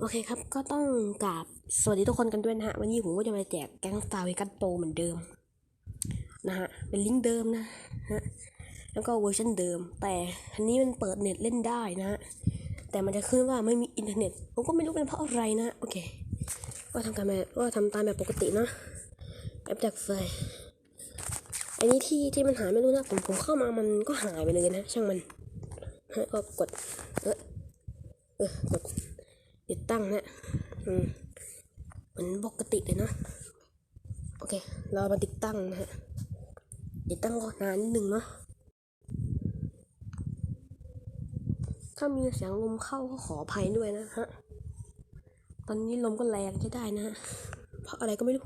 โอเคครับ ก็ต้องกราบสวัสดีทุกคนกันด้วยนะฮะ วันนี้ผมก็จะมาแจกแก๊งสตาร์เวกัสโปเหมือนเดิม นะฮะ เป็นลิงก์เดิมนะฮะ แล้วก็เวอร์ชันเดิม แต่อันนี้มันเปิดเน็ตเล่นได้นะฮะ แต่มันจะขึ้นว่าไม่มีอินเทอร์เน็ต ผมก็ไม่รู้เป็นเพราะอะไรนะ โอเค ก็ทำการแบบว่าทำตามแบบปกตินะแอปจากไฟล์อันนี้ที่ที่มันหายไม่รู้นะ ผมผมเข้ามามันก็หายไปเลยนะ ช่างมันฮะก็กด เออเออกด ติดตั้งนะอืมเหมือนปกติเลยนะ โอเค เรามาติดตั้งนะฮะ ติดตั้งก็นานนิดนึงเนาะ ถ้ามีเสียงลมเข้าก็ขออภัยด้วยนะฮะ ตอนนี้ลมก็แรงใช้ได้นะฮะเพราะอะไรก็ไม่รู้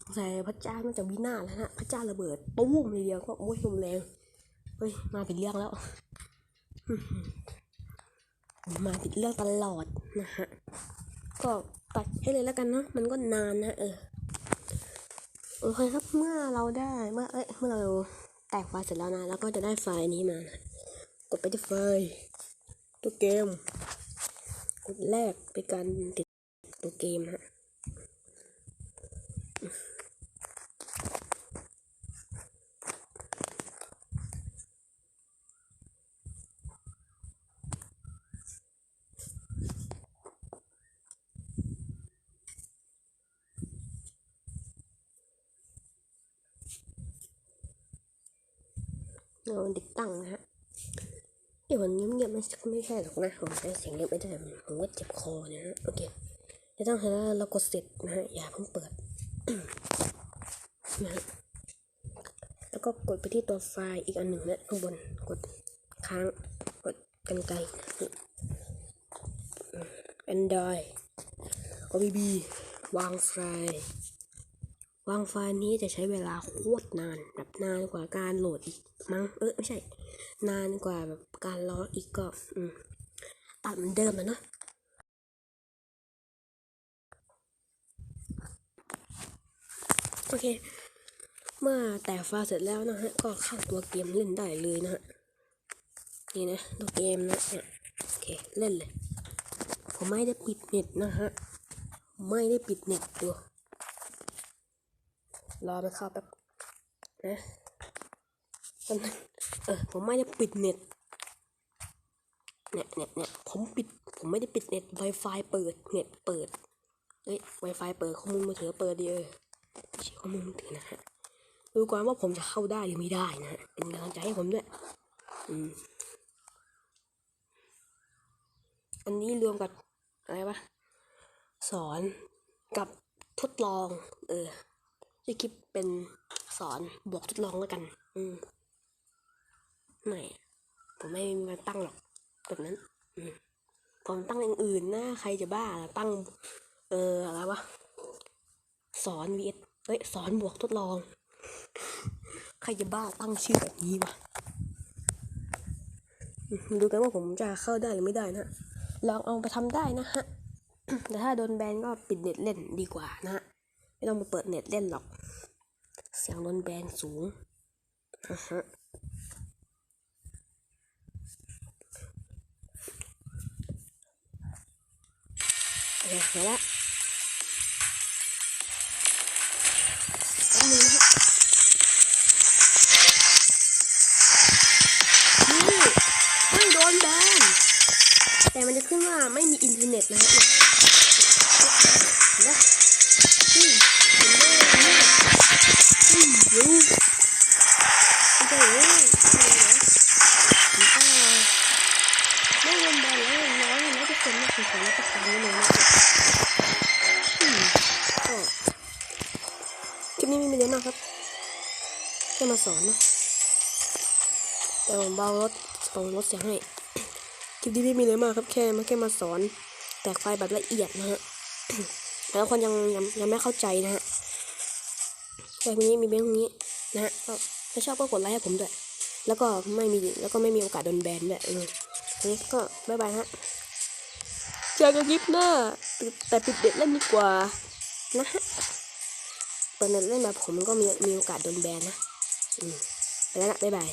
สงสัยพระเจ้าน่าจะวินาศแล้วฮะพระเจ้าระเบิดตุ้มเลยเดียวก็โอ้ยลมแรงเฮ้ยมาเป็นเรื่องแล้ว มาติดเรื่องตลอด นะฮะ ก็ตัดให้เลยแล้วกันเนาะ มันก็นานนะ เออ โอเคครับ เมื่อเราได้ เมื่อ เอ้ย เมื่อเราแตกไฟล์เสร็จแล้วนะ แล้วก็จะได้ไฟล์นี้มานะกดไปที่ไฟล์ตัวเกม กดแรกเป็นการติดตัวเกมฮะ เราติดตั้งนะฮะเดี๋ยวมันเงียบๆไม่ไม่ใช่หรอกนะผมใช้เสียงเงียบไม่ได้ผมก็เจ็บคอเนี่ยฮะโอเคจะต้องให้เรากดเสร็จนะฮะอย่าเพิ่งเปิดนะฮะแล้วก็กดไปที่ตัวไฟล์อีกอันหนึ่งนะข้างบนกดค้างกดกันไกล Android OBB วางไฟล์วางไฟล์นี้จะใช้เวลาโคตรนานแบบนานกว่าการโหลดอีก มั้งเออไม่ใช่ นานกว่าแบบการรออีกก็อืมตัดเหมือนเดิมอะเนาะโอเค เมื่อแต่ไฟล์เสร็จแล้วนะฮะ ก็เข้าตัวเกมเล่นได้เลยนะฮะ นี่นะตัวเกมนะโอเค เล่นเลย ผมไม่ได้ปิดเน็ตนะฮะ ไม่ได้ปิดเน็ตดูรอมันเข้าแป๊บนะ เออผมไม่ได้ปิดเน็ตเนี่ยเนี่ยเนี่ยผมปิด ผมไม่ได้ปิดเน็ต Wi-Fi เปิด เน็ตเปิด เฮ้ย Wi-Fi เปิดข้อมูลมือถือเปิดดีเออไม่ใช่ข้อมูลมือถือนะฮะ ดูก่อนว่าผมจะเข้าได้หรือไม่ได้นะฮะ เป็นกำลังใจให้ผมด้วย อืม อันนี้รวมกับอะไรวะ สอนกับทดลอง เออจะคลิปเป็นสอนบวกทดลองแล้วกัน อืม ไม่ ผมไม่มีมาตั้งหรอกแบบนั้นผมตั้งอย่างอื่นนะ ใครจะบ้าตั้ง เอออะไรวะสอนวีเอ้ยสอนบวกทดลอง ใครจะบ้าตั้งชื่อแบบนี้วะดูกันว่าผมจะเข้าได้หรือไม่ได้นะลองเอาไปทำได้นะฮะ แต่ถ้าโดนแบนก็ปิดเน็ตเล่นดีกว่านะฮะ ไม่ต้องมาเปิดเน็ตเล่นหรอก เสียงโดนแบนสูงอะฮะ โอเคมาละแป๊บนึงนะฮะนี่ไม่โดนแบนแต่มันจะขึ้นว่าไม่มีอินเทอร์เน็ตนะฮะเนี่เห็นไหมนี่ยอืมรู้ไม่ใช่เลยไม่ใช่เลยผมก็ไม่โดนแบนแล้วร้อยแล้วทุกคนนะ ผมขอรับประกันไว้เลยนะก็คลิปนี้ไม่มีอะไรมากครับแค่มาสอนนะแต่ผมเบารถผมลดเสียงให้คลิปนี้ไม่มีอะไรมากครับแค่มาแค่มาสอน แตกไฟแบบละเอียดนะฮะแล้วคนยังยังยังไม่เข้าใจนะฮะแค่นี้มีเพียงนี้นะฮะถ้าชอบก็กดไลค์ให้ผมด้วย แล้วก็ไม่มีแล้วก็ไม่มีโอกาสโดนแบนด้วยเออนี่ก็บ๊ายบายฮะ เจอกันคลิปหน้าแต่ปิดเด็ดเล่นดีกว่านะฮะตอนนั้นเล่นมาผมก็มีมีโอกาสโดนแบนนะ อืมไปแล้วนะบ๊ายบาย